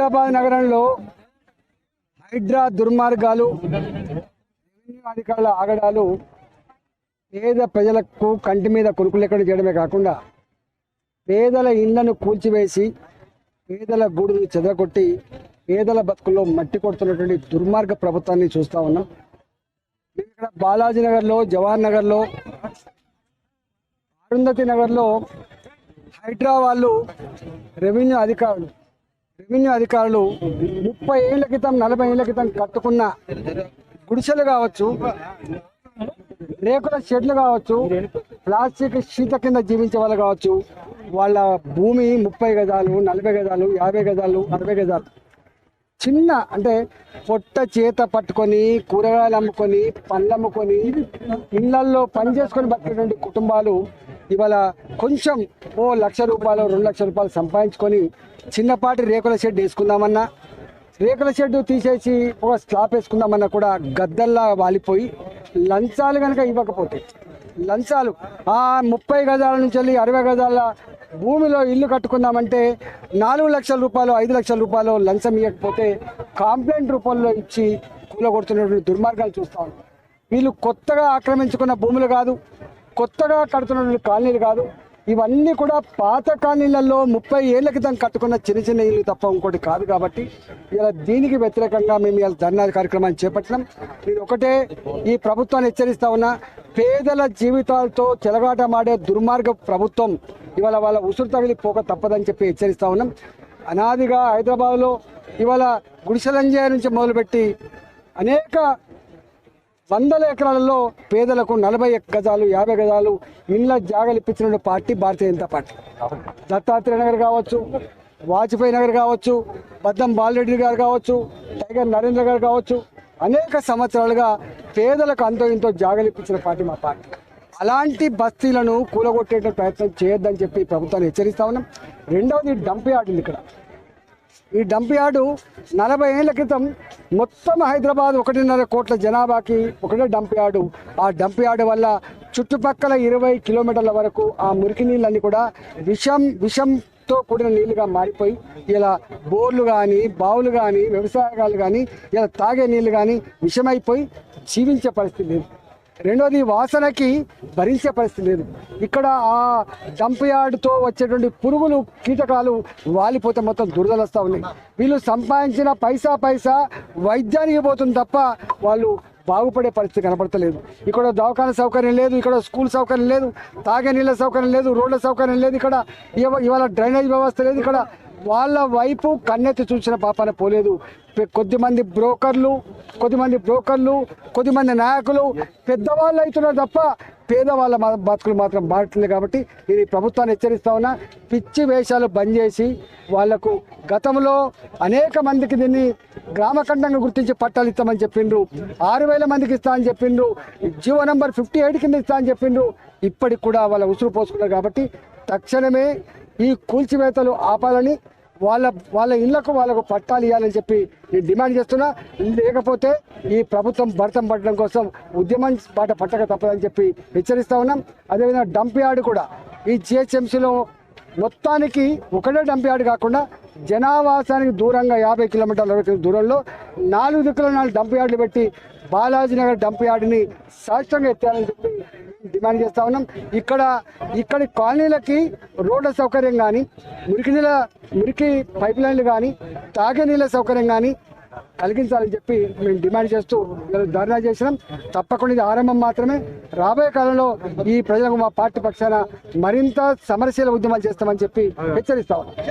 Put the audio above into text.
హైదరాబాద్ నగరంలో హైడ్రా దుర్మార్గాలు రెవెన్యూ అధికారుల ఆగడాలు పేద ప్రజలకు కంటి మీద కొనుక్కులెక్కడ చేయడమే కాకుండా పేదల ఇళ్ళను కూల్చివేసి పేదల గూడును చెదరగొట్టి పేదల బతుకుల్లో మట్టి కొడుతున్నటువంటి దుర్మార్గ ప్రభుత్వాన్ని చూస్తా ఉన్నాం. ఇక్కడ బాలాజీ నగర్లో జవహర్ నగర్లో అరుంధతి నగర్లో హైడ్రా వాళ్ళు రెవెన్యూ అధికారులు రెవెన్యూ అధికారులు ముప్పై ఏళ్ళ క్రితం నలభై ఏళ్ళ క్రితం కట్టుకున్న గుడిసెలు కావచ్చు రేకుల షెడ్లు కావచ్చు ప్లాస్టిక్ షీత కింద జీవించే వాళ్ళు కావచ్చు వాళ్ళ భూమి ముప్పై గజాలు నలభై గజాలు యాభై గజాలు అరవై గజాలు. చిన్న అంటే పొట్ట చేత పట్టుకొని కూరగాయలు అమ్ముకొని పండ్లు అమ్ముకొని ఇళ్ళల్లో పని చేసుకొని బతికేటువంటి కుటుంబాలు ఇవాళ కొంచెం ఓ లక్ష రూపాయలు రెండు లక్షల రూపాయలు సంపాదించుకొని చిన్నపాటి రేకుల షెడ్ వేసుకుందామన్నా. రేకుల షెడ్ తీసేసి ఒక స్లాప్ వేసుకుందామన్నా కూడా గద్దల్లా వాలిపోయి లంచాలు కనుక ఇవ్వకపోతే లంచాలు ఆ ముప్పై గజాల నుంచి వెళ్ళి అరవై గజాల భూమిలో ఇల్లు కట్టుకుందామంటే నాలుగు లక్షల రూపాయలు ఐదు లక్షల రూపాయలు లంచం ఇవ్వకపోతే కాంప్లైంట్ రూపంలో ఇచ్చి కూలగొడుతున్నటువంటి దుర్మార్గాలు చూస్తా ఉన్నాం. వీళ్ళు కొత్తగా ఆక్రమించుకున్న భూములు కాదు కొత్తగా కడుతున్నటువంటి కాలనీలు కాదు. ఇవన్నీ కూడా పాత కాలనీలలో ముప్పై ఏళ్ళ క్రితం కట్టుకున్న చిన్న చిన్న ఇల్లు తప్ప ఇంకోటి కాదు కాబట్టి ఇలా దీనికి వ్యతిరేకంగా మేము ఇలా ధర్నా కార్యక్రమాన్ని చేపట్టినాం. నేను ఒకటే ఈ ప్రభుత్వాన్ని హెచ్చరిస్తా ఉన్నా పేదల జీవితాలతో చెలగాటమాడే దుర్మార్గ ప్రభుత్వం ఇవాళ వాళ్ళ ఉసురు తగిలి పోక తప్పదని చెప్పి హెచ్చరిస్తా ఉన్నాం. అనాదిగా హైదరాబాద్లో ఇవాళ గుడిసెలంజయ నుంచి మొదలుపెట్టి అనేక వందల ఎకరాలలో పేదలకు నలభై గజాలు యాభై గజాలు ఇళ్ళ జాగలు ఇప్పించిన పార్టీ భారతీయ జనతా పార్టీ. దత్తాత్రేయ నగర్ కావచ్చు వాజ్పేయి నగర్ కావచ్చు బద్దం బాలరెడ్డి గారు కావచ్చు టైగర్ నరేంద్ర గారు కావచ్చు అనేక సంవత్సరాలుగా పేదలకు అంతో ఇంతో జాగలిప్పించిన పార్టీ మా పార్టీ. అలాంటి బస్తీలను కూలగొట్టేట ప్రయత్నం చేయొద్దని చెప్పి ప్రభుత్వాన్ని హెచ్చరిస్తా ఉన్నాం. రెండవది డంప్ యార్డ్ ఇక్కడ. ఈ డంప్ యార్డు నలభై ఏళ్ళ క్రితం మొత్తం హైదరాబాద్ ఒకటిన్నర కోట్ల జనాభాకి ఒకటే డంప్ యార్డు. ఆ డంప్ యార్డు వల్ల చుట్టుపక్కల ఇరవై కిలోమీటర్ల వరకు ఆ మురికి నీళ్ళన్నీ కూడా విషం విషంతో కూడిన నీళ్ళుగా మారిపోయి ఇలా బోర్లు కానీ బావులు కానీ వ్యవసాయాలు కానీ ఇలా తాగే నీళ్ళు కానీ విషమైపోయి జీవించే పరిస్థితి లేదు. రెండోది వాసనకి భరించే పరిస్థితి లేదు. ఇక్కడ ఆ డంప్ యార్డ్తో వచ్చేటువంటి పురుగులు కీటకాలు వాలిపోతే మొత్తం దురదలు వస్తూ ఉన్నాయి. వీళ్ళు సంపాదించిన పైసా పైసా వైద్యానికి పోతుంది తప్ప వాళ్ళు బాగుపడే పరిస్థితి కనపడతలేదు. ఇక్కడ దవాఖాన సౌకర్యం లేదు ఇక్కడ స్కూల్ సౌకర్యం లేదు తాగే నీళ్ళ సౌకర్యం లేదు రోడ్ల సౌకర్యం లేదు ఇక్కడ ఇవాళ డ్రైనేజ్ వ్యవస్థ లేదు ఇక్కడ వాళ్ళ వైపు కన్నెత్తి చూసిన పాపాన పోలేదు. కొద్దిమంది బ్రోకర్లు కొద్దిమంది బ్రోకర్లు కొద్దిమంది నాయకులు పెద్దవాళ్ళు అవుతున్నారు తప్ప పేదవాళ్ళ బతుకులు మాత్రం మారట్లేదు కాబట్టి ఇది ప్రభుత్వాన్ని హెచ్చరిస్తా ఉన్నా. పిచ్చి వేషాలు బంద్ చేసి వాళ్ళకు గతంలో అనేక మందికి దీన్ని గ్రామఖండంగా గుర్తించి పట్టాలు ఇస్తామని చెప్పిండ్రు. ఆరు వేల మందికి ఇస్తా అని చెప్పిండ్రు. జీవో నంబర్ ఫిఫ్టీ ఎయిట్ కింద ఇస్తా అని చెప్పిండ్రు. ఇప్పటికి కూడా వాళ్ళ ఉసురు పోసుకున్నారు కాబట్టి తక్షణమే ఈ కూల్చివేతలు ఆపాలని వాళ్ళ వాళ్ళ ఇళ్ళకు వాళ్ళకు పట్టాలు ఇవ్వాలని చెప్పి నేను డిమాండ్ చేస్తున్నా. లేకపోతే ఈ ప్రభుత్వం భర్తం పట్టడం కోసం ఉద్యమం బాట పట్టక తప్పదని చెప్పి హెచ్చరిస్తా ఉన్నాం. అదేవిధంగా డంప్ యార్డ్ కూడా ఈ జిహెచ్ఎంసీలో మొత్తానికి ఒకటే డంప్ యార్డ్ కాకుండా జనావాసానికి దూరంగా యాభై కిలోమీటర్ల దూరంలో నాలుగు దిక్కుల నాలుగు డంప్ యార్డులు పెట్టి బాలాజీనగర్ డంప్ యార్డుని సాష్టంగా ఎత్తాలని చెప్పి డిమాండ్ చేస్తా ఉన్నాం. ఇక్కడ ఇక్కడి కాలనీలకి రోడ్ల సౌకర్యం కానీ మురికి నీళ్ళ మురికి పైప్ లైన్లు కానీ తాగే నీళ్ళ సౌకర్యం కానీ కలిగించాలని చెప్పి మేము డిమాండ్ చేస్తూ ధర్నా చేసినాం. తప్పకుండా ఇది ఆరంభం మాత్రమే. రాబోయే కాలంలో ఈ ప్రజలకు మా పార్టీ పక్షాన మరింత సమరశీల ఉద్యమాలు చేస్తామని చెప్పి హెచ్చరిస్తా ఉన్నాం.